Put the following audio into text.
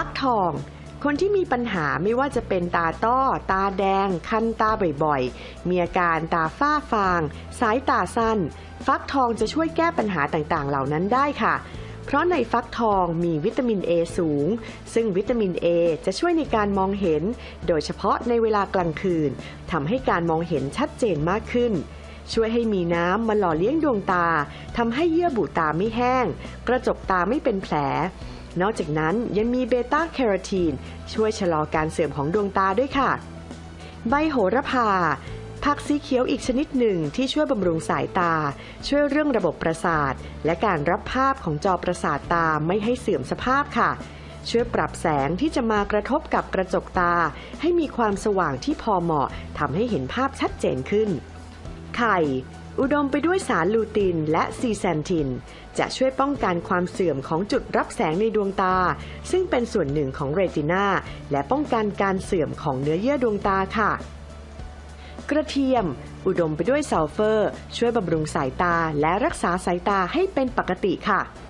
ฟักทอง คนที่มีปัญหาไม่ว่าจะเป็นตาต้อ ตาแดง คันตาบ่อยๆ มีอาการตาฝ้าฟาง สายตาสั้น ฟักทองจะช่วยแก้ปัญหาต่างๆ เหล่านั้นได้ค่ะเพราะในฟักทองมีวิตามิน A สูง ซึ่งวิตามิน A จะช่วยในการมองเห็น โดยเฉพาะในเวลากลางคืนทำให้การมองเห็นชัดเจนมากขึ้น ช่วยให้มีน้ำมาหล่อเลี้ยงดวงตาทำให้เยื่อบุตาไม่แห้ง กระจกตาไม่เป็นแผล นอกจากนั้นยังมีเบต้าแคโรทีน ช่วยชะลอการเสื่อมของดวงตาด้วยค่ะ ใบโหระพา ผักสีเขียวอีกชนิดหนึ่งที่ช่วยบำรุงสายตา ช่วยเรื่องระบบประสาท และการรับภาพของจอประสาทตาไม่ให้เสื่อมสภาพค่ะ ช่วยปรับแสงที่จะมากระทบกับกระจกตา ให้มีความสว่างที่พอเหมาะทำให้เห็นภาพชัดเจนขึ้น ไข่ อุดมไปด้วยสารลูตินและซีแซนทิน จะช่วยป้องกันความเสื่อมของจุดรับแสงในดวงตา ซึ่งเป็นส่วนหนึ่งของเรตินาและป้องกันการเสื่อมของเนื้อเยื่อดวงตาค่ะ กระเทียม อุดมไปด้วยซัลเฟอร์ ช่วยบำรุงสายตาและรักษาสายตาให้เป็นปกติค่ะ